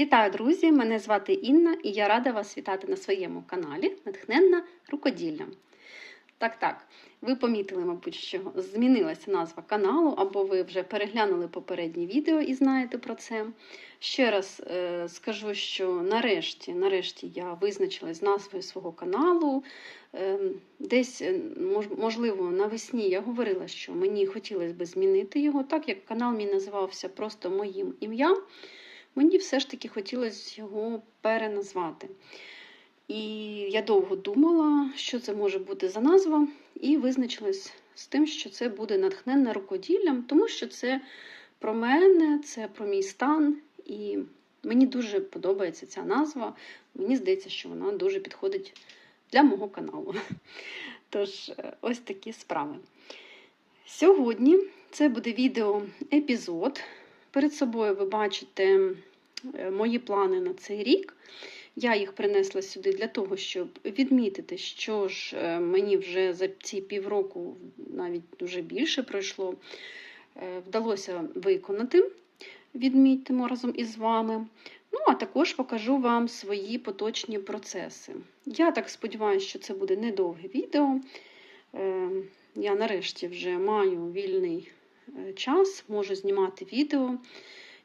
Вітаю, друзі! Мене звати Інна і я рада вас вітати на своєму каналі Натхненна рукоділля. Так, так, ви помітили, мабуть, що змінилася назва каналу, або ви вже переглянули попередні відео і знаєте про це. Ще раз е, скажу, що нарешті, нарешті я визначилась з назвою свого каналу. Е, десь, е, мож- можливо, навесні я говорила, що мені хотілося б змінити його, так як канал мій називався просто моїм ім'ям мені все ж таки хотілося його переназвати. І я довго думала, що це може бути за назва, і визначилась з тим, що це буде натхненна рукоділлям, тому що це про мене, це про мій стан. І мені дуже подобається ця назва. Мені здається, що вона дуже підходить для мого каналу. Тож, е, ось такі справи. Сьогодні це буде відео-епізод. Перед собою ви бачите мої плани на цей рік. Я їх принесла сюди для того, щоб відмітити, що ж е, мені вже за ці півроку, навіть дуже більше пройшло, е, вдалося виконати. Відмітимо разом із вами. Ну, а також покажу вам свої поточні процеси. Я так сподіваюся, що це буде недовге відео. Е, Я нарешті вже маю вільний е, час, можу знімати відео,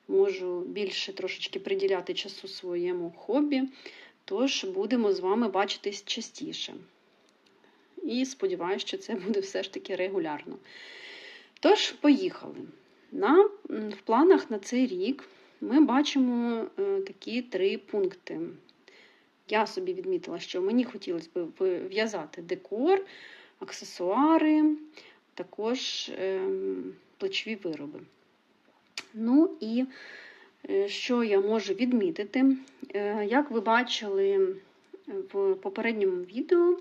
можу більше трошечки приділяти часу своєму хобі. Тож будемо з вами бачитись частіше. І сподіваюся, що це буде все ж таки регулярно. Тож, поїхали. На, в планах на цей рік ми бачимо е, такі три пункти. Я собі відмітила, що мені хотілося б в'язати декор, аксесуари, також ем, плечові вироби. Ну і е, що я можу відмітити? Е, Як ви бачили в попередньому відео,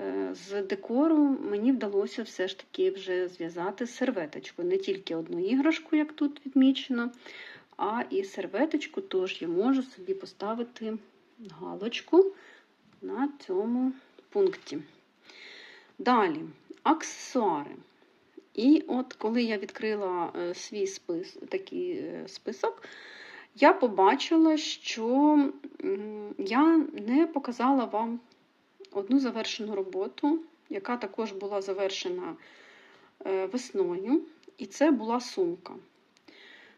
е, з декору мені вдалося все ж таки вже зв'язати серветочку. Не тільки одну іграшку, як тут відмічено, а і серветочку, тож я можу собі поставити галочку на цьому пункті. Далі, аксесуари. І от коли я відкрила е, свій спис, такий е, список, я побачила, що я не показала вам одну завершену роботу, яка також була завершена е, весною, і це була сумка.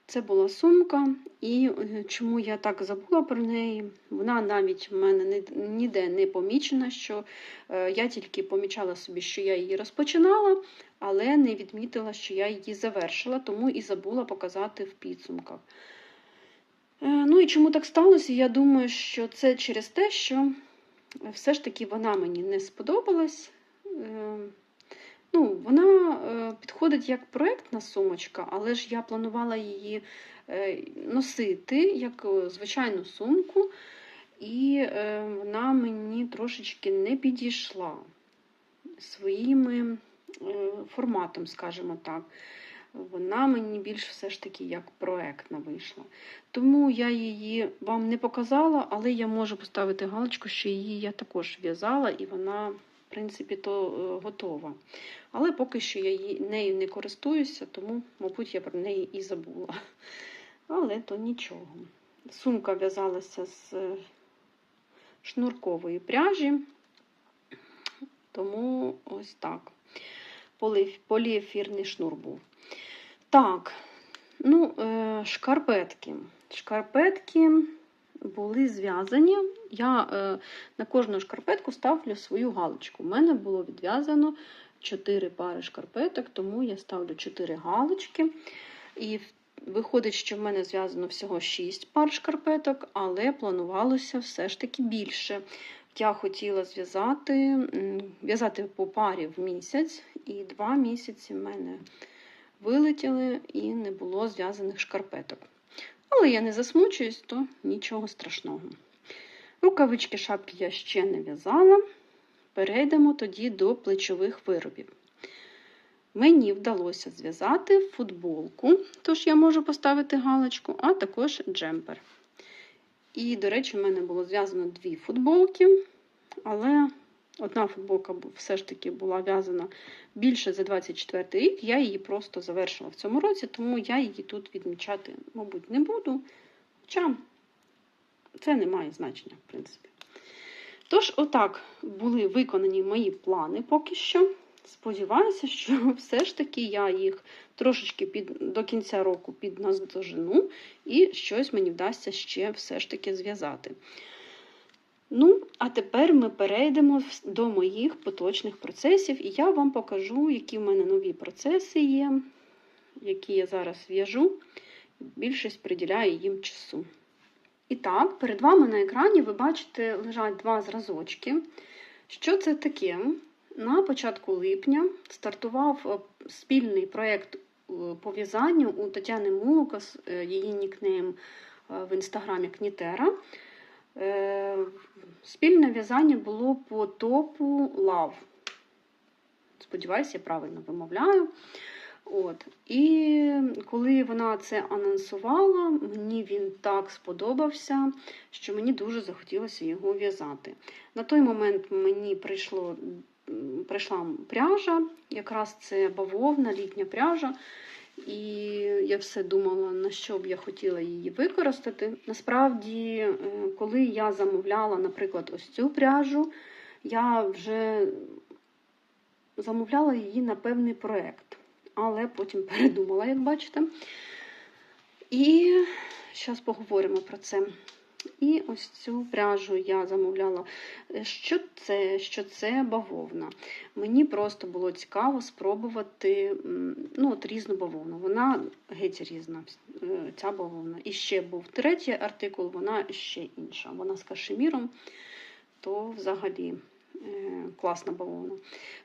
Це була сумка, і е, чому я так забула про неї? Вона навіть в мене ніде не помічена, що е, я тільки помічала собі, що я її розпочинала, але не відмітила, що я її завершила, тому і забула показати в підсумках. Е, Ну і чому так сталося? Я думаю, що це через те, що все ж таки вона мені не сподобалась. Ну, вона е, підходить як проектна сумочка, але ж я планувала її е, носити як е, звичайну сумку, і вона мені трошечки не підійшла своїм форматом, скажімо так. Вона мені більш все ж таки як проектна вийшла. Тому я її вам не показала, але я можу поставити галочку, що її я також в'язала, і вона, принципі, то е, готова. Але поки що я нею не користуюся, тому, мабуть, я про неї і забула. Але то нічого. Сумка в'язалася з е, шнуркової пряжі, тому ось так. Поліефірний шнур був. Так, ну, е, шкарпетки. Шкарпетки були зв'язані. Я е, на кожну шкарпетку ставлю свою галочку. У мене було відв'язано 4 пари шкарпеток, тому я ставлю 4 галочки. І виходить, що в мене зв'язано всього 6 пар шкарпеток, але планувалося все ж таки більше. Я хотіла зв'язати в'язати по парі в місяць, і два місяці в мене вилетіли і не було зв'язаних шкарпеток. Але я не засмучуюсь, то нічого страшного. Рукавички шапки я ще не в'язала. Перейдемо тоді до плечових виробів. Мені вдалося зв'язати футболку, тож я можу поставити галочку, а також джемпер. І, до речі, в мене було зв'язано дві футболки, але одна футболка все ж таки була в'язана більше за 24 рік. Я її просто завершила в цьому році, тому я її тут відмічати, мабуть, не буду. Хоча це не має значення, в принципі. Тож, отак були виконані мої плани поки що. Сподіваюся, що все ж таки я їх трошечки під, до кінця року підназдожену, і щось мені вдасться ще все ж таки зв'язати. Ну, а тепер ми перейдемо до моїх поточних процесів, і я вам покажу, які в мене нові процеси є, які я зараз в'яжу. Більшість приділяю їм часу. І так, перед вами на екрані ви бачите, лежать два зразочки. Що це таке? На початку липня стартував е, спільний проєкт е, по в'язанню у Тетяни Мулукас, е, її нікнейм в інстаграмі Кнітера. Е, Спільне в'язання було по топу Love. Сподіваюся, я правильно вимовляю. От. І коли вона це анонсувала, мені він так сподобався, що мені дуже захотілося його в'язати. На той момент мені прийшло, прийшла пряжа, якраз це бавовна, літня пряжа. І я все думала, на що б я хотіла її використати. Насправді, е, коли я замовляла, наприклад, ось цю пряжу, я вже замовляла її на певний проєкт, але потім передумала, як бачите. І зараз поговоримо про це. І ось цю пряжу я замовляла. Е, Що це? Що це бавовна? Мені просто було цікаво спробувати ну, от різну бавовну. Вона геть різна, е, ця бавовна. І ще був третій артикул, вона ще інша. Вона з кашеміром, то взагалі е, класна бавовна.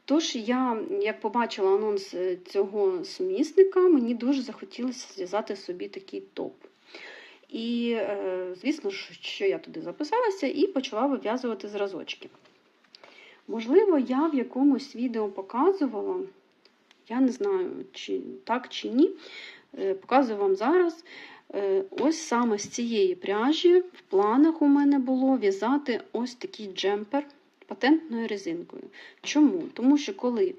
Тож я, як побачила анонс цього сумісника, мені дуже захотілося зв'язати собі такий топ. І, е, звісно ж, що я туди записалася і почала вив'язувати зразочки. Можливо, я в якомусь відео показувала, я не знаю, чи так чи ні. е, Показую вам зараз. Е, Ось саме з цієї пряжі в планах у мене було в'язати ось такий джемпер патентною резинкою. Чому? Тому що коли,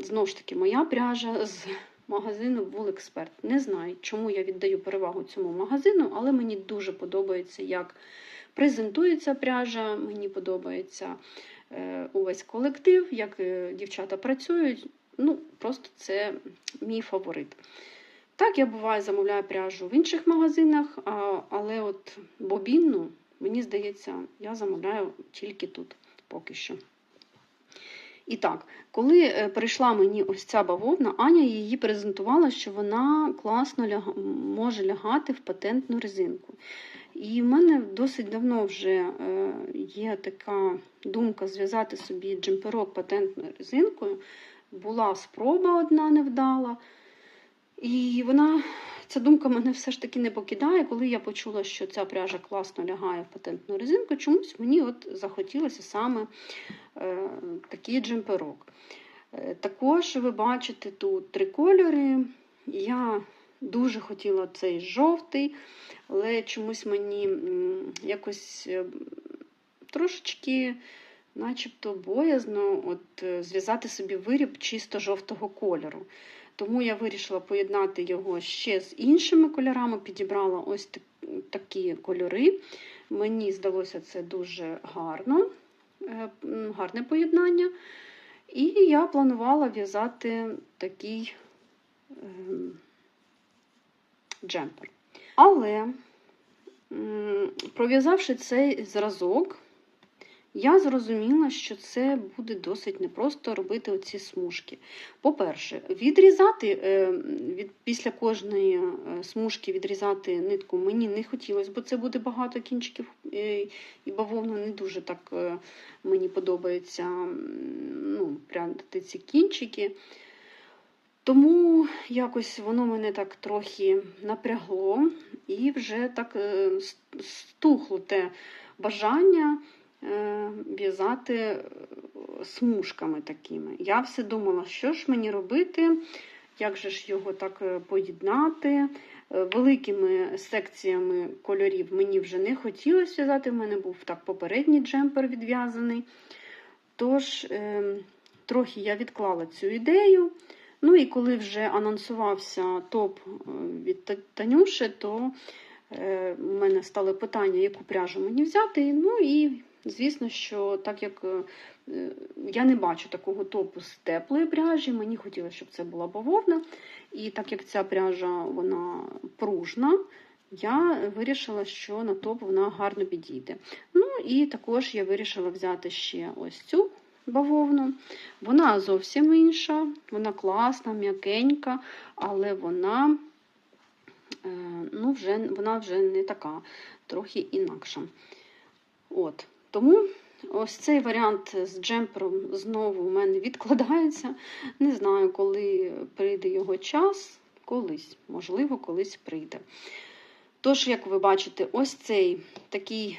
знову ж таки, моя пряжа з магазину Wool Не знаю, чому я віддаю перевагу цьому магазину, але мені дуже подобається, як презентується пряжа, мені подобається е, увесь колектив, як е, дівчата працюють. Ну, просто це мій фаворит. Так, я буває замовляю пряжу в інших магазинах, але от бобінну, мені здається, я замовляю тільки тут поки що. І так, коли е, прийшла мені ось ця бавовна, Аня її презентувала, що вона класно ляга... може лягати в патентну резинку. І в мене досить давно вже е, є така думка зв'язати собі джемперок патентною резинкою. Була спроба одна невдала. І вона, ця думка мене все ж таки не покидає. Коли я почула, що ця пряжа класно лягає в патентну резинку, чомусь мені от захотілося саме е, такий джемперок. Е, також ви бачите тут три кольори. Я дуже хотіла цей жовтий, але чомусь мені якось е, трошечки. Начебто боязно от, е, зв'язати собі виріб чисто жовтого кольору. Тому я вирішила поєднати його ще з іншими кольорами, підібрала ось так- такі кольори. Мені здалося це дуже гарно, е, гарне поєднання. І я планувала в'язати такий ем, джемпер. Але, пров'язавши цей зразок, я зрозуміла, що це буде досить непросто робити оці смужки. По-перше, відрізати е, від, після кожної е, смужки відрізати нитку мені не хотілося, бо це буде багато кінчиків, е, і бавовна не дуже так мені подобається ну, пряти ці кінчики. Тому якось воно мене так трохи напрягло і вже так стухло те бажання в'язати е, смужками такими. Я все думала, що ж мені робити, як же ж його так е, поєднати. Е, Великими секціями кольорів мені вже не хотілося в'язати. В мене був так попередній джемпер відв'язаний. Тож, е, трохи я відклала цю ідею. Ну і коли вже анонсувався топ е, від Та- Танюші, то Е, У мене стало питання, яку пряжу мені взяти. Ну і звісно, що так як е, я не бачу такого топу з теплої пряжі, мені хотілося, щоб це була бавовна. І так як ця пряжа вона пружна, я вирішила, що на топ вона гарно підійде. Ну і також я вирішила взяти ще ось цю бавовну. Вона зовсім інша, вона класна, м'якенька, але вона, е, ну, вже, вона вже не така, трохи інакша. От. Тому ось цей варіант з джемпером знову у мене відкладається. Не знаю, коли прийде його час, колись, можливо, колись прийде. Тож, як ви бачите, ось цей такий,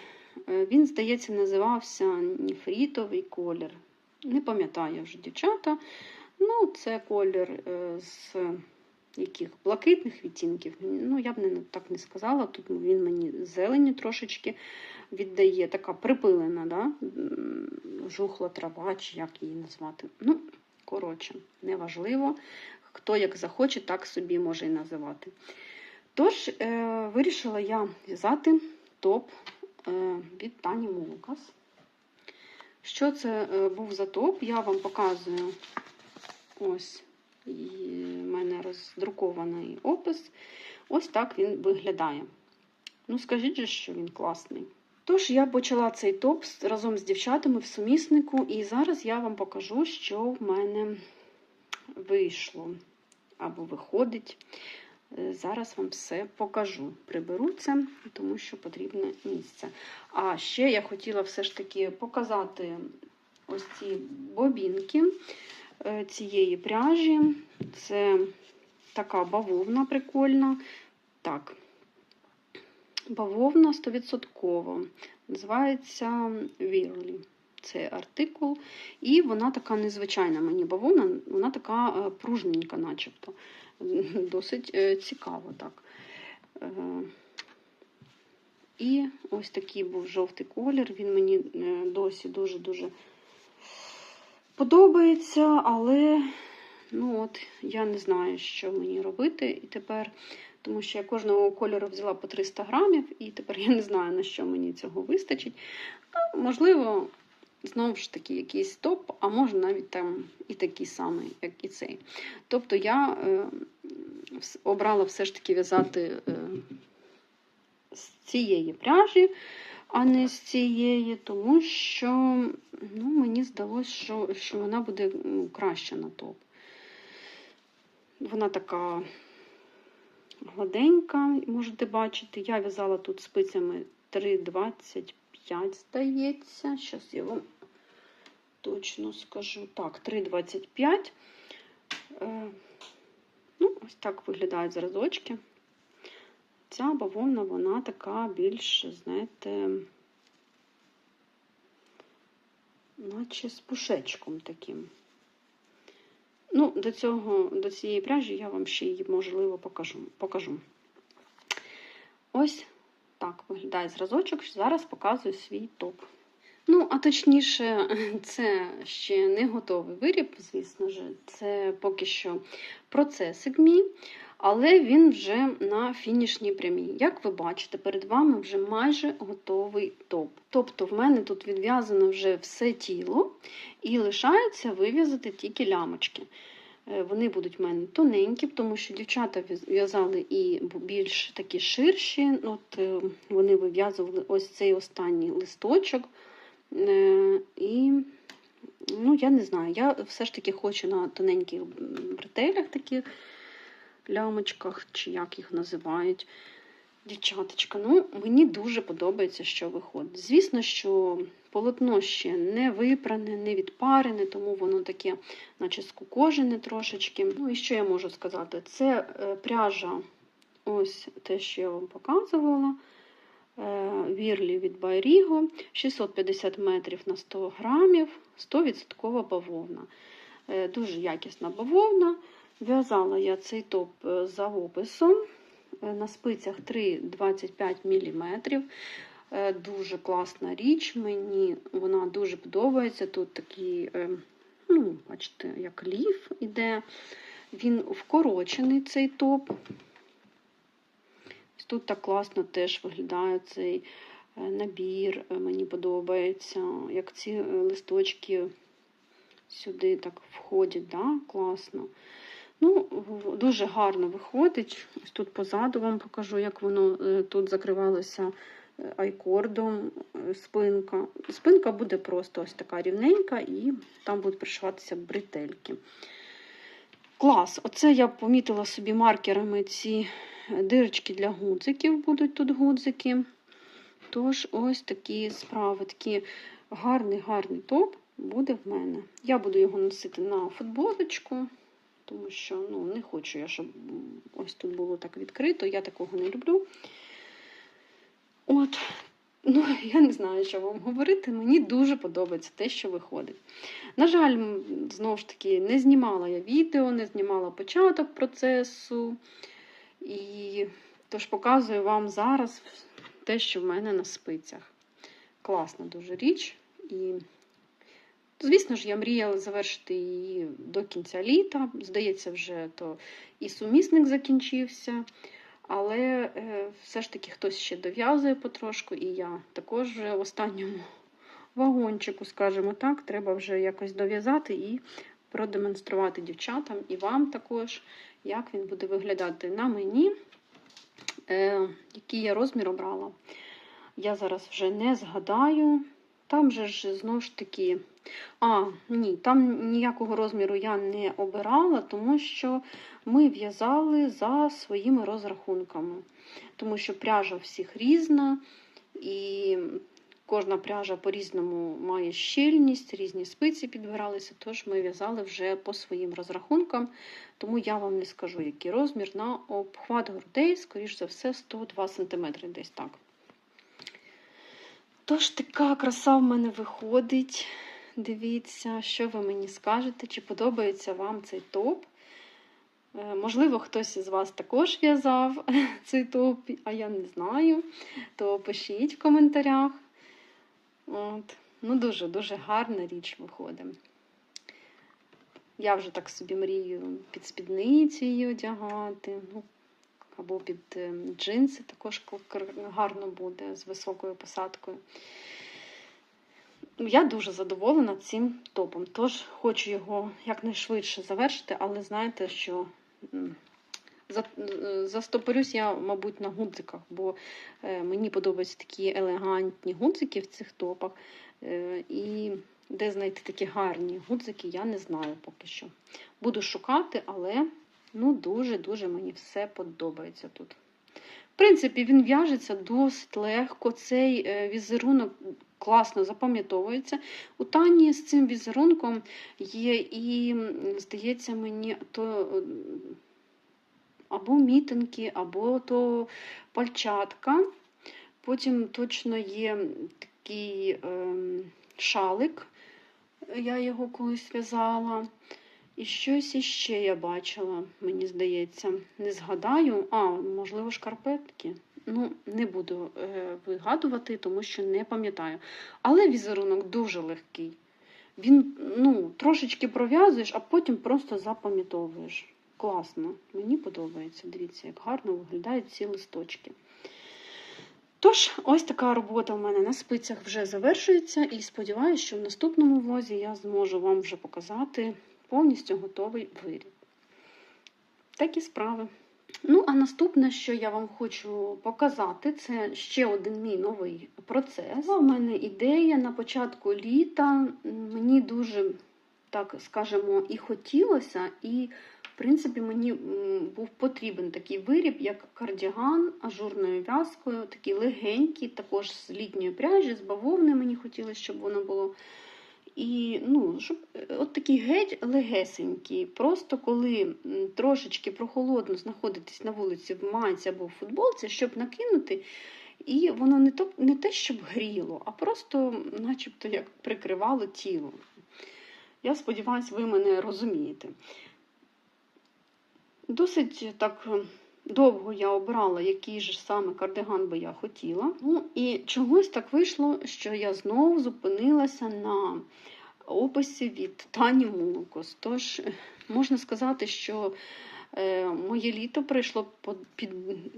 е, він, здається, називався ніфрітовий колір. Не пам'ятаю вже дівчата. Ну, це колір е, з яких блакитних відтінків. Ну, я б не так не сказала. Тут він мені зелені трошечки віддає, така припилена, да? жухла трава, чи як її назвати. Ну, коротше, неважливо. Хто як захоче, так собі може і називати. Тож, е, вирішила я в'язати топ е, від Тані Мулкас. Що це е, був за топ? Я вам показую ось і в мене роздрукований опис. Ось так він виглядає. Ну, скажіть же, що він класний. Тож я почала цей топ разом з дівчатами в суміснику, і зараз я вам покажу, що в мене вийшло або виходить. Е, Зараз вам все покажу. Приберу це, тому що потрібне місце. А ще я хотіла все ж таки показати ось ці бобінки е, цієї пряжі. Це така бавовна прикольна. Так, бавовна 100%. Називається Вірлі. Це артикул. І вона така незвичайна мені бавовна, вона така е, пружненька, начебто. Досить е, цікаво так. Е, І ось такий був жовтий колір. Він мені досі дуже-дуже подобається, але ну от, я не знаю, що мені робити і тепер, тому що я кожного кольору взяла по 300 грамів, і тепер я не знаю, на що мені цього вистачить. Ну, можливо, знову ж таки, якийсь топ, а може навіть там і такий самий, як і цей. Тобто я е, обрала все ж таки в'язати е, з цієї пряжі, а не з цієї, тому що ну, мені здалося, що, що вона буде ну, краще на топ. Вона така гладенька, можете бачити. Я в'язала тут спицями 3,25, здається. Зараз я вам точно скажу. Так, 3,25. Е, Ну, ось так виглядають зразочки. Ця бавовна, вона така більш, знаєте, наче з пушечком таким. Ну, до цього, до цієї пряжі я вам ще її, можливо, покажу. покажу. Ось так виглядає зразочок. Зараз показую свій топ. Ну, а точніше, це ще не готовий виріб, звісно ж, це поки що процесик мій, але він вже на фінішній прямій. Як ви бачите, перед вами вже майже готовий топ. Тобто, в мене тут відв'язано вже все тіло, і лишається вив'язати тільки лямочки. Е, Вони будуть в мене тоненькі, тому що дівчата в'язали і більш такі ширші. От е, Вони вив'язували ось цей останній листочок. Е, І, ну, я не знаю, я все ж таки хочу на тоненьких бретелях, таких лямочках, чи як їх називають. Дівчаточка, ну мені дуже подобається, що виходить. Звісно, що полотно ще не випране, не відпарене, тому воно таке, наче скукожене трошечки. Ну і що я можу сказати? Це е, пряжа, ось те, що я вам показувала. Е, Вірлі від Байріго, 650 метрів на 100 грамів, 100% бавовна. Е, Дуже якісна бавовна. В'язала я цей топ е, за описом е, на спицях 3,25 мм. Е, Дуже класна річ, мені вона дуже подобається. Тут такий, ну, бачите, як лів іде. Він вкорочений цей топ. Тут так класно теж виглядає цей набір. Мені подобається, як ці листочки сюди так входять, да? класно. Ну, дуже гарно виходить. Тут позаду вам покажу, як воно е, тут закривалося е, айкордом е, спинка. Спинка буде просто ось така рівненька, і там будуть пришиватися бретельки. Клас! Оце я помітила собі маркерами ці дирочки для гудзиків, будуть тут гудзики. Тож, ось такі справи, такий гарний, гарний топ буде в мене. Я буду його носити на футболочку, тому що ну, не хочу я, щоб ось тут було так відкрито. Я такого не люблю. От, ну, я не знаю, що вам говорити. Мені дуже подобається те, що виходить. На жаль, знову ж таки, не знімала я відео, не знімала початок процесу. І тож показую вам зараз те, що в мене на спицях. Класна дуже річ. І, звісно ж, я мріяла завершити її до кінця літа. Здається, вже то і сумісник закінчився. Але е, все ж таки хтось ще дов'язує потрошку, і я також вже в останньому вагончику, скажімо так, треба вже якось дов'язати і продемонструвати дівчатам і вам також, як він буде виглядати на мені, е, який я розмір обрала. Я зараз вже не згадаю. Там же ж знову ж таки. А, ні, там ніякого розміру я не обирала, тому що ми в'язали за своїми розрахунками. Тому що пряжа всіх різна, і кожна пряжа по-різному має щільність, різні спиці підбиралися, тож ми в'язали вже по своїм розрахункам. Тому я вам не скажу, який розмір на обхват грудей, скоріш за все, 102 см десь так. Тож така краса в мене виходить. Дивіться, що ви мені скажете, чи подобається вам цей топ. Е, Можливо, хтось із вас також в'язав цей топ, а я не знаю. То пишіть в коментарях. От. Ну, дуже-дуже гарна річ виходить. Я вже так собі мрію під спідницю її одягати. Ну, або під е, джинси також гарно буде з високою посадкою. Я дуже задоволена цим топом, тож хочу його якнайшвидше завершити, але знаєте, що застопорюсь я, мабуть, на гудзиках, бо е, мені подобаються такі елегантні гудзики в цих топах. Е, І де знайти такі гарні гудзики, я не знаю поки що. Буду шукати, але ну, дуже-дуже мені все подобається тут. В принципі, він в'яжеться досить легко. Цей е, візерунок класно запам'ятовується. У Тані з цим візерунком є і, здається, мені то або мітинки, або то пальчатка. Потім точно є такий ем, шалик, я його колись в'язала. І щось іще я бачила, мені здається. Не згадаю, а, можливо, шкарпетки. Ну, не буду е, вигадувати, тому що не пам'ятаю. Але візерунок дуже легкий. Він ну, трошечки пров'язуєш, а потім просто запам'ятовуєш. Класно, мені подобається. Дивіться, як гарно виглядають ці листочки. Тож, ось така робота в мене на спицях вже завершується, і сподіваюся, що в наступному влозі я зможу вам вже показати повністю готовий виріб. Такі справи. Ну, а наступне, що я вам хочу показати, це ще один мій новий процес. У мене ідея на початку літа. Мені дуже, так скажемо, і хотілося, і, в принципі, мені був потрібен такий виріб, як кардіган ажурною в'язкою, такий легенький, також з літньої пряжі, з бавовни мені хотілося, щоб воно було. І ну, щоб е, от такий геть легесенький. Просто коли трошечки прохолодно знаходитись на вулиці в майці або в футболці, щоб накинути, і воно не, то, не те, щоб гріло, а просто начебто як прикривало тіло. Я сподіваюся, ви мене розумієте. Досить так довго я обрала, який же саме кардиган би я хотіла. Ну і чогось так вийшло, що я знову зупинилася на описі від Тані Мулокос. Тож можна сказати, що Е, Моє літо пройшло по- під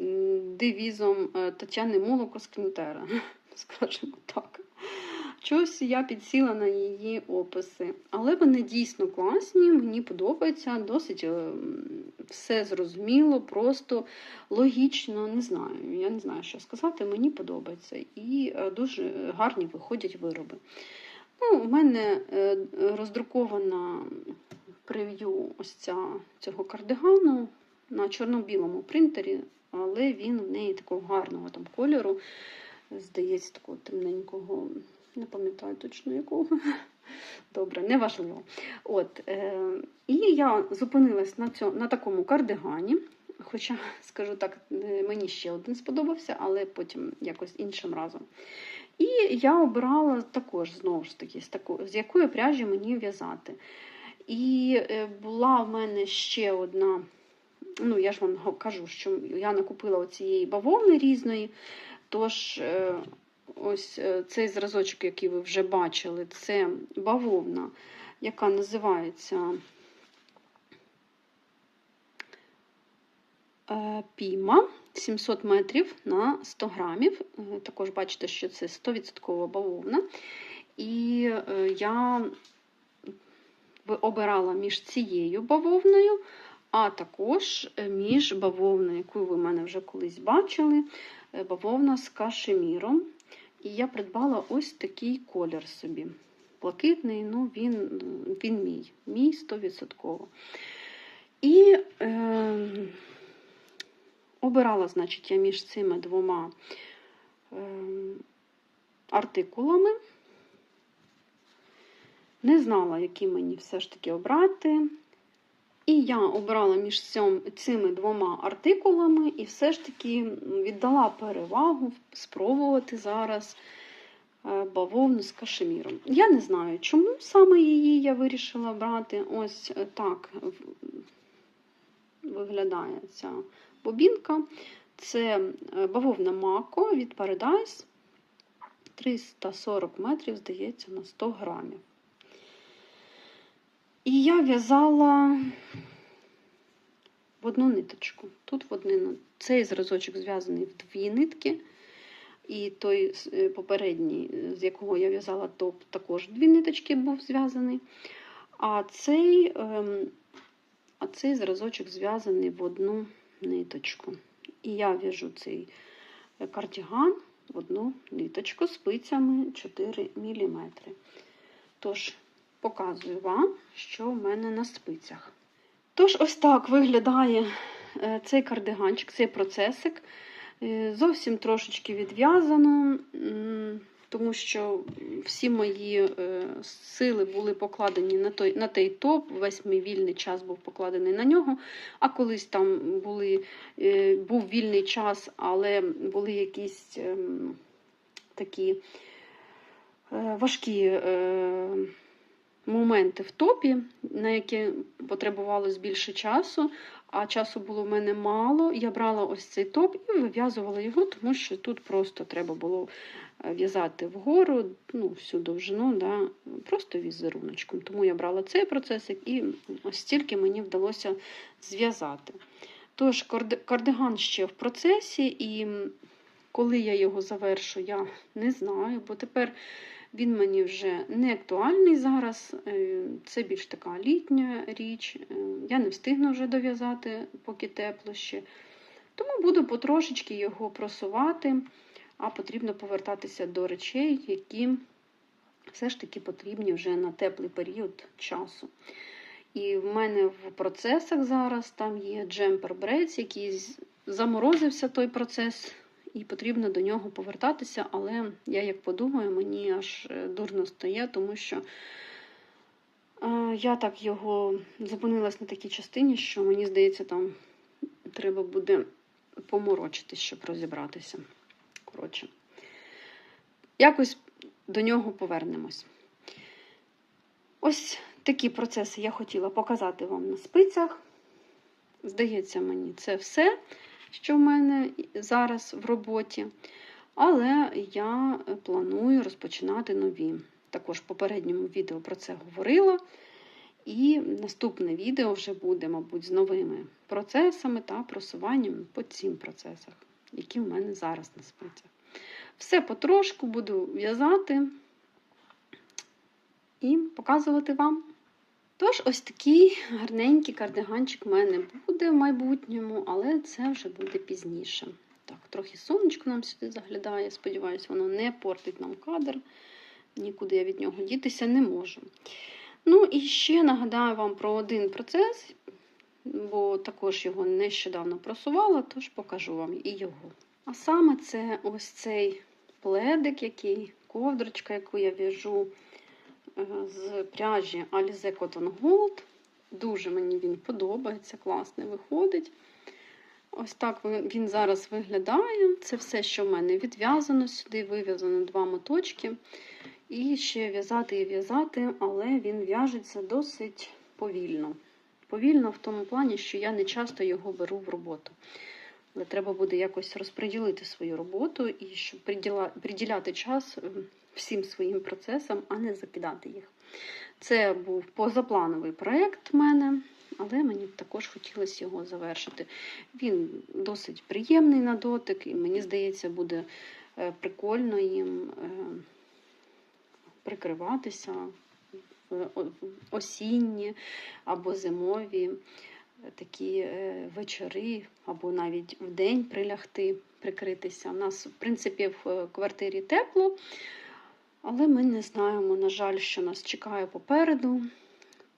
м, девізом е, Тетяни Молоко з Кнютера, скажімо так. Чогось я підсіла на її описи. Але вони дійсно класні, мені подобається, досить е, все зрозуміло, просто логічно, не знаю. Я не знаю, що сказати, мені подобається. І е, дуже гарні виходять вироби. Ну, у мене е, роздрукована прев'ю ось ця, цього кардигану на чорно-білому принтері, але він в неї такого гарного там кольору, здається, такого темненького, не пам'ятаю точно якого. Добре, неважливо. От, е, і я зупинилась на, цьому, на такому кардигані. Хоча, скажу так, е, мені ще один сподобався, але потім якось іншим разом. І я обирала також, знову ж таки, з, тако, з якої пряжі мені в'язати. І е, була в мене ще одна, ну я ж вам кажу, що я накупила оцієї бавовни різної. Тож, е, ось е, цей зразочок, який ви вже бачили, це бавовна, яка називається е, Піма 700 метрів на 100 грамів. Е, Також бачите, що це 100% бавовна. І я обирала між цією бавовною, а також між бавовною, яку ви в мене вже колись бачили, бавовна з кашеміром. І я придбала ось такий колір собі. Блакитний, ну він, він мій, мій 100%. І е, обирала, значить, я між цими двома е, артикулами. Не знала, які мені все ж таки обрати. І я обрала між цими двома артикулами, і все ж таки віддала перевагу спробувати зараз е, бавовну з кашеміром. Я не знаю, чому саме її я вирішила брати. Ось е, так виглядає ця бобінка. Це бавовна Мако від Paradise. 340 метрів, здається, на 100 грамів. І я в'язала в одну ниточку. Тут в одну. Цей зразочок зв'язаний в дві нитки. І той е, попередній, з якого я в'язала топ, також дві ниточки був зв'язаний. А цей, ем, а цей зразочок зв'язаний в одну ниточку. І я в'яжу цей е, кардіган в одну ниточку спицями 4 мм. Тож, показую вам, що в мене на спицях. Тож, ось так виглядає е, цей кардиганчик, цей процесик. Е, Зовсім трошечки відв'язано, тому що всі мої е, сили були покладені на той, на той топ, весь мій вільний час був покладений на нього. А колись там були, був вільний час, але були якісь ем, такі важкі. Моменти в топі, на які потребувалось більше часу, а часу було в мене мало. Я брала ось цей топ і вив'язувала його, тому що тут просто треба було е, в'язати вгору ну, всю довжину, да, просто візеруночком. Тому я брала цей процесик і ось стільки мені вдалося зв'язати. Тож, кардиган ще в процесі, і коли я його завершу, я не знаю, бо тепер він мені вже не актуальний зараз. е, Це більш така літня річ. е, Я не встигну вже дов'язати, поки тепло ще. Тому буду потрошечки його просувати, а потрібно повертатися до речей, які все ж таки потрібні вже на теплий період часу. І в мене в процесах зараз там є джемпер Брейдс, який заморозився той процес, і потрібно до нього повертатися. Але я як подумаю, мені аж е, дурно стає, тому що я так його зупинилась на такій частині, що мені здається, там треба буде поморочитись, щоб розібратися. Коротше, якось до нього повернемось. Ось такі процеси я хотіла показати вам на спицях. Здається, мені це все, що в мене зараз в роботі. Але я планую розпочинати нові. Також в попередньому відео про це говорила. І наступне відео вже буде, мабуть, з новими процесами та просуванням по цим процесах, які в мене зараз на спицях. Все потрошку буду в'язати і показувати вам. Тож, ось такий гарненький кардиганчик в мене буде в майбутньому, але це вже буде пізніше. Так, трохи сонечко нам сюди заглядає. Сподіваюсь, воно не портить нам кадр. Нікуди я від нього дітися не можу. Ну і ще нагадаю вам про один процес, бо також його нещодавно просувала, тож покажу вам і його. А саме це ось цей пледик, який, ковдрочка, яку я в'яжу з пряжі Alize Cotton Gold. Дуже мені він подобається, класно виходить. Ось так він зараз виглядає. Це все, що в мене відв'язано, сюди вив'язано два моточки. І ще в'язати і в'язати, але він в'яжеться досить повільно. Повільно в тому плані, що я не часто його беру в роботу. Але треба буде якось розподілити свою роботу і щоб приділяти час всім своїм процесам, а не закидати їх. Це був позаплановий проєкт в мене, але мені також хотілося його завершити. Він досить приємний на дотик, і мені здається, буде прикольно їм прикриватися в осінні або зимові такі е, вечори, або навіть в день прилягти, прикритися. У нас, в принципі, в квартирі тепло, але ми не знаємо, на жаль, що нас чекає попереду.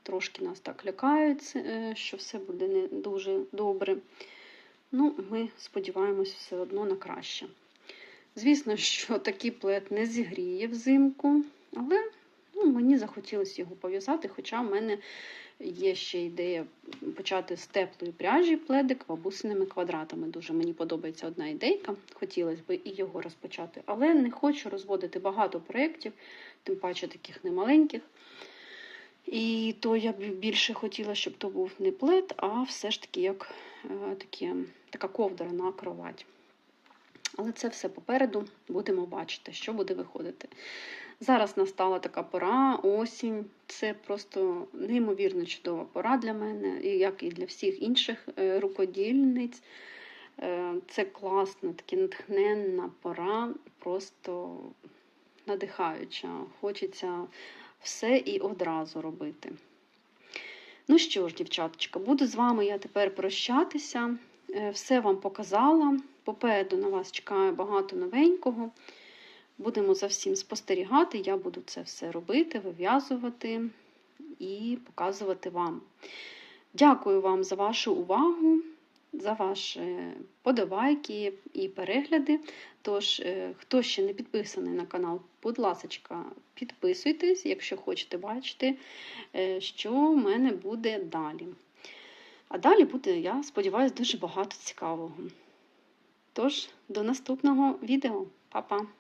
Трошки нас так лякають, е, що все буде не дуже добре. Ну, ми сподіваємось все одно на краще. Звісно, що такий плед не зігріє взимку. Але ну, мені захотілося його пов'язати, хоча в мене є ще ідея почати з теплої пряжі пледик бабусиними квадратами. Дуже мені подобається одна ідейка, хотілося б і його розпочати. Але не хочу розводити багато проєктів, тим паче таких немаленьких. І то я б більше хотіла, щоб то був не плед, а все ж таки як е, такі, така ковдра на кровать. Але це все попереду будемо бачити, що буде виходити. Зараз настала така пора, осінь. Це просто неймовірно чудова пора для мене, як і для всіх інших е, рукодільниць. Е, це класна, така натхненна пора, просто надихаюча. Хочеться все і одразу робити. Ну що ж, дівчаточка, буду з вами я тепер прощатися. Е, все вам показала. Попереду на вас чекає багато новенького. Будемо за всім спостерігати, я буду це все робити, вив'язувати і показувати вам. Дякую вам за вашу увагу, за ваші подобайки і перегляди. Тож, е, хто ще не підписаний на канал, будь ласка, підписуйтесь, якщо хочете бачити, е, що в мене буде далі. А далі буде, я сподіваюся, дуже багато цікавого. Тож, до наступного відео. Па-па!